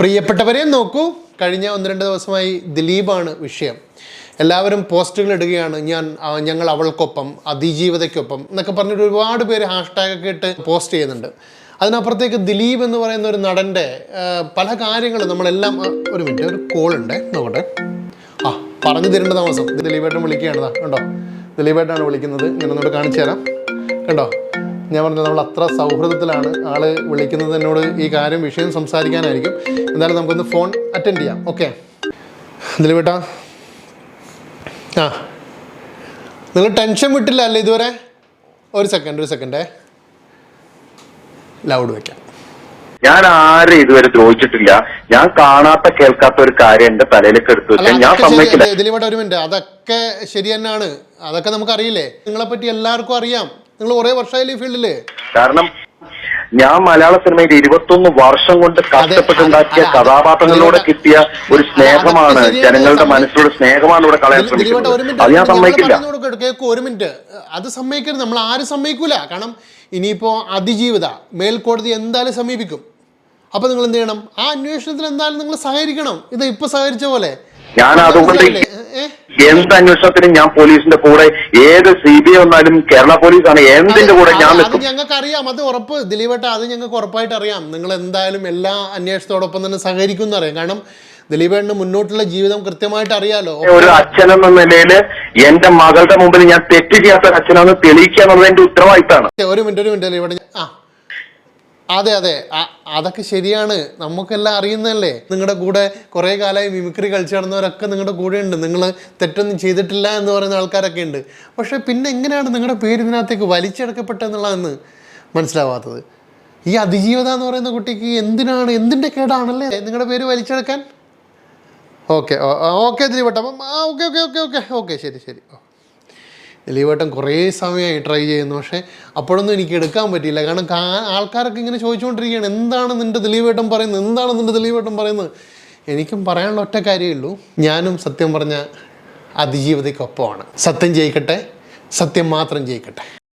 പ്രിയപ്പെട്ടവരെ നോക്കൂ. കഴിഞ്ഞ ഒന്ന് രണ്ട് ദിവസമായി ദിലീപാണ് വിഷയം. എല്ലാവരും പോസ്റ്റുകൾ ഇടുകയാണ്. ഞാൻ ഞങ്ങൾ അവൾക്കൊപ്പം അതിജീവിതയ്ക്കൊപ്പം എന്നൊക്കെ പറഞ്ഞിട്ട് ഒരുപാട് പേര് ഹാഷ്ടാഗ് ഒക്കെ ഇട്ട് പോസ്റ്റ് ചെയ്യുന്നുണ്ട്. അതിനപ്പുറത്തേക്ക് ദിലീപ് എന്ന് പറയുന്ന ഒരു നടന്റെ പല കാര്യങ്ങളും നമ്മളെല്ലാം ഒരു മിനിറ്റ് ഒരു കോൾ ഉണ്ട്. നോക്കട്ടെ. ആ പറഞ്ഞു തരേണ്ട താമസം. ദിലീപേട്ടൻ വിളിക്കുകയാണ്. കണ്ടോ? ദിലീപേട്ടാണ് വിളിക്കുന്നത്. ഞാൻ ഒന്നുകൂടെ കാണിച്ചു തരാം. കണ്ടോ? ഞാൻ പറഞ്ഞത് നമ്മൾ അത്ര സൗഹൃദത്തിലാണ് ആൾ വിളിക്കുന്നത് എന്നോട് ഈ കാര്യം വിഷയം സംസാരിക്കാനായിരിക്കും. എന്തായാലും നമുക്കൊന്ന് ഫോൺ അറ്റൻഡ് ചെയ്യാം. ഓക്കെ ദിലീപേട്ടാ. ആ. നിങ്ങൾ ടെൻഷൻ വിട്ടില്ല അല്ലേ ഇതുവരെ? ഒരു സെക്കൻഡ് ഒരു സെക്കൻഡേ ലൗഡ് വെക്കാം. ഞാൻ ആരും ഇതുവരെ ദ്രോഹിച്ചിട്ടില്ല. ഞാൻ കാണാത്ത കേൾക്കാത്ത ഒരു കാര്യം എന്റെ തലയിലേക്ക് എടുത്തു വെച്ചാൽ ഞാൻ സമ്മതിക്കില്ല. ഇതിലിവിടെ ഒരു മിനിറ്റ് അതൊക്കെ ശരി തന്നെയാണ്. അതൊക്കെ നമുക്കറിയില്ലേ? നിങ്ങളെ പറ്റി എല്ലാവർക്കും അറിയാം. നിങ്ങൾ ഒരേ വർഷമായില്ലേ ഈ ഫീൽഡിൽ? കാരണം ഞാൻ മലയാള സിനിമയിൽ ഇരുപത്തൊന്ന് വർഷം കൊണ്ട് കഷ്ടപ്പെട്ടുണ്ടാക്കിയ കഥാപാത്രങ്ങളിലൂടെ കിട്ടിയ ഒരു സ്നേഹമാണ് ജനങ്ങളുടെ മനസ്സിലൂടെ സ്നേഹമാണ് ഇവിടെ കളയാൻ ശ്രമിക്കുന്നത്. അത് ഞാൻ സമ്മതിക്കില്ല. കേൾക്കൂ ഒരു മിനിറ്റ്. അത് സമ്മതിക്കരുത്. നമ്മൾ ആരും സമ്മതിക്കൂല. കാരണം ഇനിയിപ്പോ അതിജീവിത മേൽക്കോടതി എന്തായാലും സമീപിക്കും. അപ്പൊ നിങ്ങൾ എന്ത് ചെയ്യണം? ആ അന്വേഷണത്തിൽ എന്തായാലും നിങ്ങൾ സഹകരിക്കണം. ഇത് ഇപ്പൊ സഹകരിച്ച പോലെ. ഞാൻ അതുകൊണ്ട്? എന്ത് അന്വേഷണത്തിനും ഞാൻ പോലീസിന്റെ കൂടെ ഏത് സി ബി ഐ വന്നാലും കേരള പോലീസാണ് എന്തിന്റെ കൂടെ ഞാൻ നിൽക്കും? ഞങ്ങൾക്ക് അറിയാം അത് ഉറപ്പ്. ദിലീപേട്ട അത് ഞങ്ങൾക്ക് ഉറപ്പായിട്ട് അറിയാം നിങ്ങൾ എന്തായാലും എല്ലാ അന്വേഷണത്തോടൊപ്പം തന്നെ സഹകരിക്കും എന്നറിയാം കാരണം ദിലീപേട്ടന് മുന്നോട്ടുള്ള ജീവിതം കൃത്യമായിട്ട് അറിയാലോ. ഒരു അച്ഛൻ എന്ന നിലയിൽ എന്റെ മകളുടെ മുമ്പിൽ ഞാൻ തെറ്റ് ചെയ്യാത്ത അച്ഛനാണെന്ന് തെളിയിക്കുക എന്നുള്ളത് എന്റെ ഉത്തരവാദിത്തമാണ്. ഒരു മിനിറ്റ് ഒരു മിനിറ്റ് ദിലീപേട്ട ആ അതെ അതെ. അതൊക്കെ ശരിയാണ്. നമുക്കെല്ലാം അറിയുന്നതല്ലേ? നിങ്ങളുടെ കൂടെ കുറേ കാലമായി മിമിക്രി കളിച്ചു നടന്നവരൊക്കെ നിങ്ങളുടെ കൂടെ ഉണ്ട് നിങ്ങൾ തെറ്റൊന്നും ചെയ്തിട്ടില്ല എന്ന് പറയുന്ന ആൾക്കാരൊക്കെ ഉണ്ട്. പക്ഷേ പിന്നെ എങ്ങനെയാണ് നിങ്ങളുടെ പേര് ഇതിനകത്തേക്ക് വലിച്ചെടുക്കപ്പെട്ടെന്നുള്ളതെന്ന് മനസ്സിലാവാത്തത്? ഈ അതിജീവിത എന്ന് പറയുന്ന കുട്ടിക്ക് എന്തിനാണ് എന്തിന്റെ കേടാണല്ലേ നിങ്ങളുടെ പേര് വലിച്ചെടുക്കാൻ? ഓക്കെ ഓക്കെ ദിലീപേട്ട ആ okay okay okay okay. Okay ശരി ശരി. ഓ. ദിലീപേട്ടൻ കുറേ സമയമായി ട്രൈ ചെയ്യുന്നു. പക്ഷേ അപ്പോഴൊന്നും എനിക്ക് എടുക്കാൻ പറ്റിയില്ല. കാരണം ആൾക്കാരൊക്കെ ഇങ്ങനെ ചോദിച്ചുകൊണ്ടിരിക്കുകയാണ്. എന്താണ് നിന്റെ ദിലീപേട്ടൻ പറയുന്നത്? എന്താണ് നിന്റെ ദിലീപേട്ടൻ പറയുന്നത്? എനിക്കും പറയാനുള്ള ഒറ്റ കാര്യമേ ഉള്ളൂ. ഞാനും സത്യം പറഞ്ഞ അതിജീവിതയ്ക്കൊപ്പമാണ്. സത്യം ജയിക്കട്ടെ. സത്യം മാത്രം ജയിക്കട്ടെ.